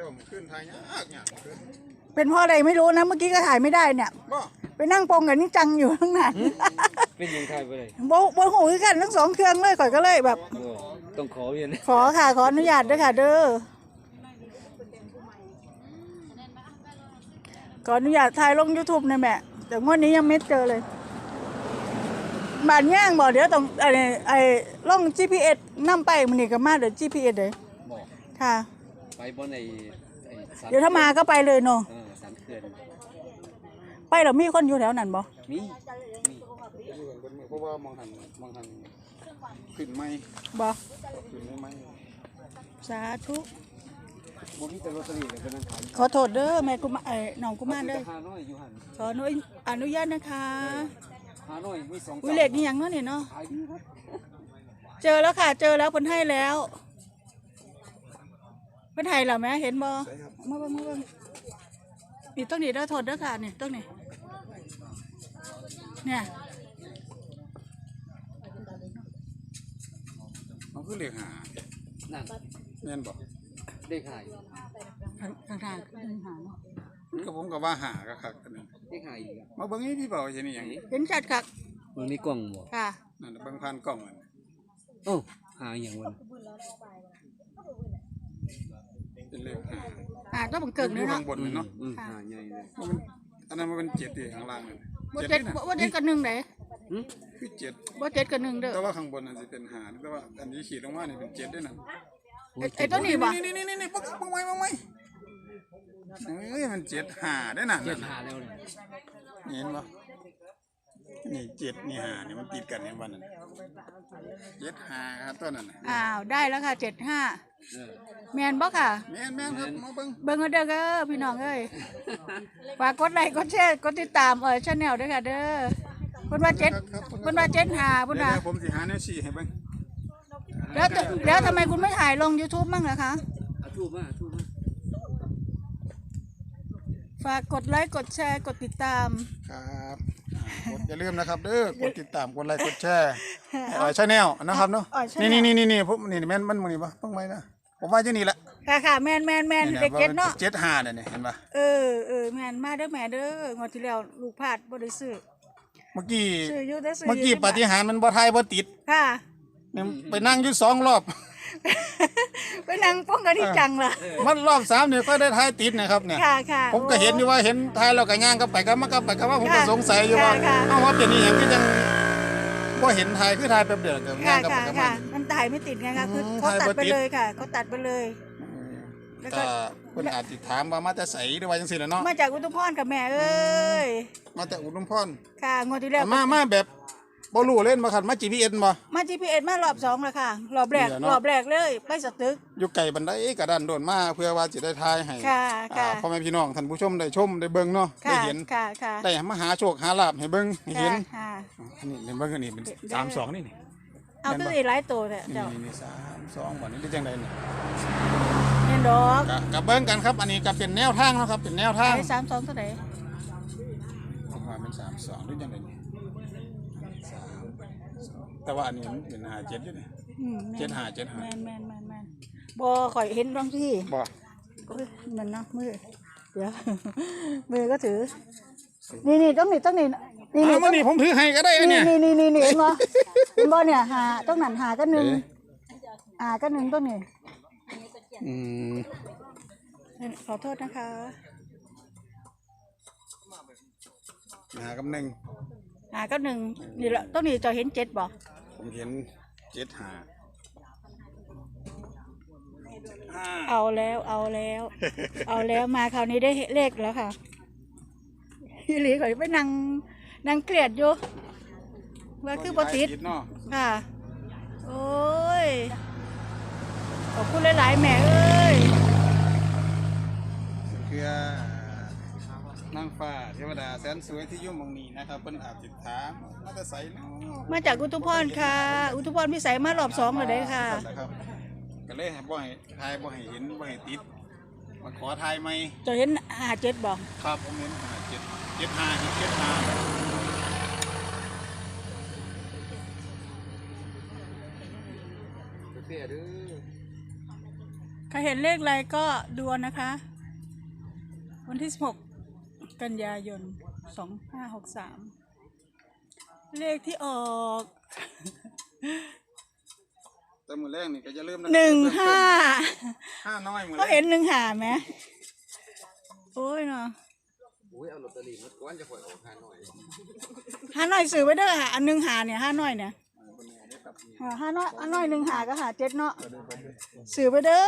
แต่ว่ามันขึ้นทายยากยากขึ้นเป็นเพราะอะไรไม่รู้นะ เมื่อกี้ก็ถ่ายไม่ได้เนี่ย บ่ไปนั่งปองกับนี่จังอยู่ข้างหน้าเป็นยังไงไปเลยโบโบหูคือกันทั้งสองเครื่องเลยก่อยก็เลยแบบ โอ้ต้องขอเรียนขอค่ะขออนุญาตด้วยค่ะเด้อขออนุญาตถ่ายลง YouTube นะแม่แต่งวดนี้ยังไม่เจอเลยบานย่างบอกเดี๋ยวต้องไอ้ไอ้ล่อง GPS นำไปมันนี่ก็มาเดี๋ยว GPS เลยบอกค่ะ ไปบนไอ้ไอ้สันเดี๋ยวถ้ามาก็ไปเลยเนาะเออสันเขื่อนไปแล้วมีคนอยู่แถวนั้นบ่มีมีเพราะว่ามองหันมองหันขึ้นไม่บ่ขึ้นไม่ไม่สาธุบ่มีแต่ลอตเตอรี่เลยเป็นนังขายขอโทษเด้อแม่กุมาไอ้น้องกุมารเด้อหาน้อยอยู่หันขออนุอนุญาตนะคะหาน้อยมีสองวิเลขนี่ยังเนาะนี่เนาะขายดีครับ เจอแล้วค่ะ เจอแล้วเพิ่นให้แล้ว เพิ่นให้แล้วแม่เห็นบ่มาเบิ่งมาเบิ่งนี่ต้องนี่เด้อโทษเด้อค่ะนี่ต้องนี่เนี่ยมันคือเลขหานั่นแม่นบ่ได้ขายทางทางทางขึ้นหาเนาะมันก็ผมก็ว่าหาก็คักกันนี่ได้ขายอีกอะมาเบิ่งนี่พี่เบาใช่นี่หยังเห็นชัดคักมันมีกล่องบ่ค่ะนั่นน่ะเบิ่งผ่านกล้องนั่นโอ้หาอย่างวัน เป็นเลขหาอ่าต้องบังเกิงอเลยยู่เนาะ ข้างบนนั่นเนาะอืมหาใหญ่เลยว่ามันอันนั้นมันเป็นเจ็ดดิข้างล่างนั่นบ่เจ็ดเจ็ดนี่น่ะบ่เจ็ดกับหนึ่งเด้หึคือเจ็ดบ่เจ็ดกับหนึ่งเด้อแต่ว่าข้างบนนั่นสิเป็นหาแต่ว่าอันนี้ขีดลงมานี่เป็นเจ็ดด้วยนั่นไอ้ไอ้ตัวนี้บ่นี่นี่นี่นี่ปักปักไว้ปักไว้เอ้ยมันเจ็ดหาได้น่ะเจ็นั่ดนหาแล้วเนี่ยเห็นปะ นี่เจ็ดนี่หานี่มันติดกันเห็นปะนั่นเจ็ดหาครับตัวนั้นน่ะอ้าวได้แล้วค่ะเจ็ดห้าเออแมนบ่ค่ะ แม่นแม่นครับมาเบิ่งเบิ่งเอาเด้อเด้อพี่น้องเอ้ยฝากกดไลค์กดแชร์กดติดตามเออชาแนลด้วยค่ะ เด้อเพิ่นว่าเจ็ดเพิ่นว่าเจ็ดหาเดี๋เพิ่ยนวว่าเดี๋ยวผมสิหาแนวชี้ให้เบิ่งแล้วแต่แล้วทำไมคุณไม่ถ่ายลง YouTube มั่งล่ะคะเอาทูบมาเอาทูบมาฝากกดไลค์กดแชร์กดติดตามครับอ่า กดอย่าลืมนะครับเด้อกดติดตามกดไลค์กดแชร์อ่าชาแนลนะครับเนาะอ๋อ Channel นี่นี่นี่นี่ผมนี่แม่นมันมึงนี่ปะเบิ่งไว้นะผมว่าจะนี่แหละค่ะค่ะแมนแมนแมนนี่เด็กเจ็ดเนาะเจ็ดหาเนี่ยนี่เห็นปะเออเออแมนมาเด้อแม่เด้องวดที่แล้วลูกพลาดบ่ได้ซื้อเมื่อกี้ซื้ออยู่แต่ซื้อเมื่อกี้ยู่ปาฏิหาริย์มันบ่ทายบ่ติดค่ะ เนี่ยไปนั่งอยู่สองรอบ ไปนั่งป้องกันที่จังล่ะมันรอบสามเนี่ยก็ได้ทายติดนะครับเนี่ยค่ะค่ะผมก็เห็นอยู่ว่าเห็นทายแล้วก็ย่างก็ไปก็มาก็ไปก็ว่าผมก็ค่ะสงสัยอยู่ว่าค่ะค่ะเอ้าว่าเป็นนี่อย่างที่ยังบ่เห็นทายคือทายแป๊บเดียวก็ค่ะย่างก็ไปค่ะก็มาค่ะมันถ่ายไม่ติดไงคะคืออืมเขาตัดถ่ายบ่ไปติดเลยค่ะเขาตัดไปเลยแล้วก็ก็เพิ่นอาจสิถามว่ามาแต่ไสหรือว่าจังซี่แหละเนาะมาจากอุตุพรกับแม่เอ้ยมาแต่อุดมพรค่ะงวดที่แล้วมามาแบบ บ่รู้เล่นมาคันมา GPS บ่ มา GPS มารอบสองแล้วค่ะ รอบแรกเดี๋ยวเนอะ รอบแรกเลยไปสตึก อยู่ไกลบันไดกระดานโดนมาเพื่อว่าสิได้ทายให้ค่ะค่ะอ่าพ่อแม่พี่น้องท่านผู้ชมได้ชมได้เบิ่งเนาะได้ค่ะเห็นค่ะค่ะได้มาหาโชคหาลาภให้เบิ่งให้เห็นค่ะ อันนี้เห็นเบิ่งอันนี้เป็นสามสองนี่นี่เอาตัวอีหลายตัวเนี่ยนี่เจ้านี่สามสองบ่นี่ได้จังไดนี่เห็นดอกกะกะเบิ่งกันครับ อันนี้ก็เป็นแนวทางเนาะครับเป็นแนวทางไอ้สามสองเท่าไหร่ผมว่าเป็นสามสองหรือจังไดนี่สามสอง แต่ว่าอันนี้มันเป็นห้าเจ็ดอยู่นี่ อืมแม่นเจ็ดห้าเจ็ดห้า แมนแมนแมนแมนบ่ข่อยเห็นบางที่บ่โอ้ยมันเนาะมือเดี๋ยว มือก็ถือ นี่นี่ต้องนี่ต้องนี่นี่อ้านี่วมันนี่ผมถือให้ก็ได้อันนี่เนี่ยนี่นี่นี่เห็นบ่เห็นบ่เนี่ยหาต้องนั่นหาก็หนึ่งเอ๊ะหาก็หนึ่งต้องนี่อืมขอโทษนะคะ หากับหนึ่งหาก็หนึ่งนี่แหละต้องนี่จะเห็นเจ็ดบ่ ผมเห็นเจ็ดห้าเอาแล้วเอาแล้ว เอาแล้วมาคราวนี้ได้เลขแล้วค่ะพี่หลีข่อยไปนั่งนั่งเกลียดอยู่ว่าคือบ่ติดเนาะค่ะ โอ้ยขอบคุณหลายๆแม่เอ้ย แสนสวยที่อยุ่หมองนี้นะครับเพิ่นอาจติดถามมาแต่ใสเนาะมาจากอุทุพรค่ะ อุทุพรพิสัยมารอบสองเลยเด้อค่ะนะครับก็เลยให้บ่ให้ทายบ่ให้เห็นบ่ให้ติดมาขอทายไหมจะเห็นหาเจ็ดบอกครับผมเห็นห้าเจ็ดเจ็ดห้าเห็นเจ็ดห้าเตี้ยเด้อใครเห็นเลขอะไรก็ดูนะคะ วันที่16กั นยายน 2563 เลขที่ออกแต่มือแรกนี่ก็จะเริ่าลืมะหนึ่งห้าห้าน้อยมือแรก็กเห็นหนึ่งหาไหมโอ้ยเนาะโอ้ยเอาลอตเตอรี่มาก้อนจะปล่อยออกหาหน่อยห้าหน่อยซื้อไว้เด้อค่ะอันหนึ่งหาเนี่ยห้าหน่อยเนี่ยอ่าห้าน้อยอันน้อยหนึ่งหาก็หาเจ็ดเนาะซื้อไปเด้อ